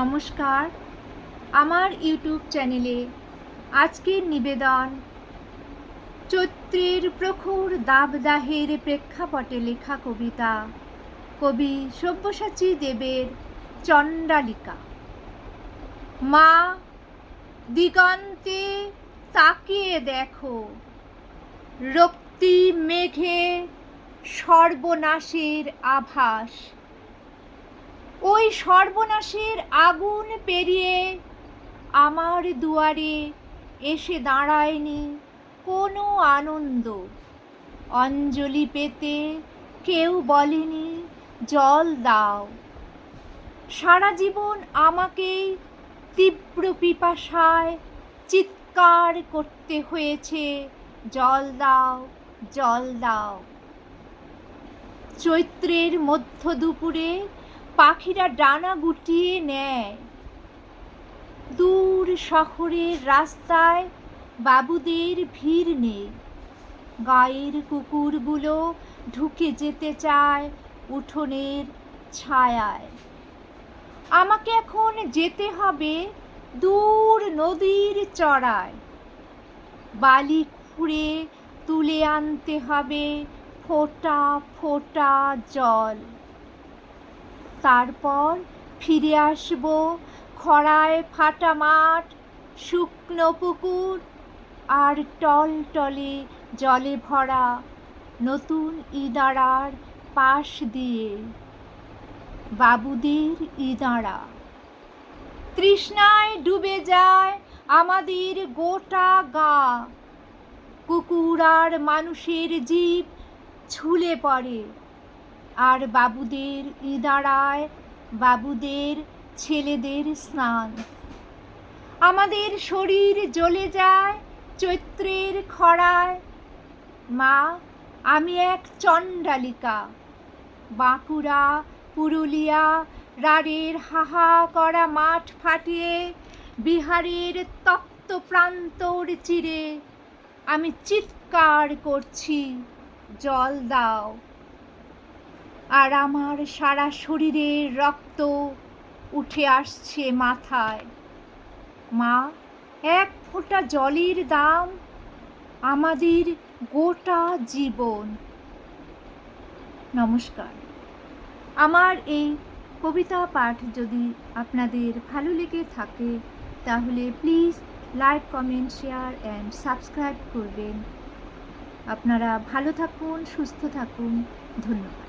নমস্কার। আমার ইউটিউব চ্যানেলে আজকের নিবেদন চৈত্রের প্রখর দাবদাহের প্রেক্ষাপটে লেখা কবিতা, কবি সব্যসাচী দেবের চণ্ডালিকা। মা, দিগন্তে তাকিয়ে দেখো, রক্তি মেঘে সর্বনাশের আভাস। ওই সর্বনাশের আগুন পেরিয়ে আমার দুয়ারে এসে দাঁড়ায়নি কোনো আনন্দ। অঞ্জলি পেতে কেউ বলেনি, জল দাও। সারা জীবন আমাকেই তীব্র পিপাসায় চিৎকার করতে হয়েছে, জল দাও জল দাও। চৈত্রের মধ্য দুপুরে পাখিরা ডানা গুটিয়ে নেয়। দূর শহরের রাস্তায় বাবুদের ভিড় নেই। গায়ের কুকুরগুলো ঢুকে যেতে চায় উঠোনের ছায়ায়। আমাকে এখন যেতে হবে দূর নদীর চড়ায়। বালি খুঁড়ে তুলে আনতে হবে ফোঁটা ফোঁটা জল। তারপর ফিরে আসব খরায় ফাটা মাঠ, শুকনো পুকুর আর টলটলে জলে ভরা নতুন ইদারার পাশ দিয়ে। বাবুদের ইদারা। তৃষ্ণায় ডুবে যায় আমাদের গোটা গা। কুকুর আর মানুষের জীব ছুলে পড়ে। আর বাবুদের ইদারায় বাবুদের ছেলেদের স্নান। আমাদের শরীর জ্বলে যায় চৈত্রের খরায়। মা, আমি এক চণ্ডালিকা। বাঁকুড়া, পুরুলিয়া রাড়ের হাহা করা মাঠ ফাটিয়ে বিহারের তপ্ত প্রান্তর চিরে আমি চিৎকার করছি, জল দাও। আর আমার সারা শরীরের রক্ত উঠে আসছে মাথায়। মা, এক ফোঁটা জলের দাম আমাদের গোটা জীবন। নমস্কার। আমার এই কবিতা পাঠ যদি আপনাদের ভালো লেগে থাকে, তাহলে please like, comment, share and subscribe করবেন। আপনারা ভালো থাকুন, সুস্থ থাকুন। ধন্যবাদ।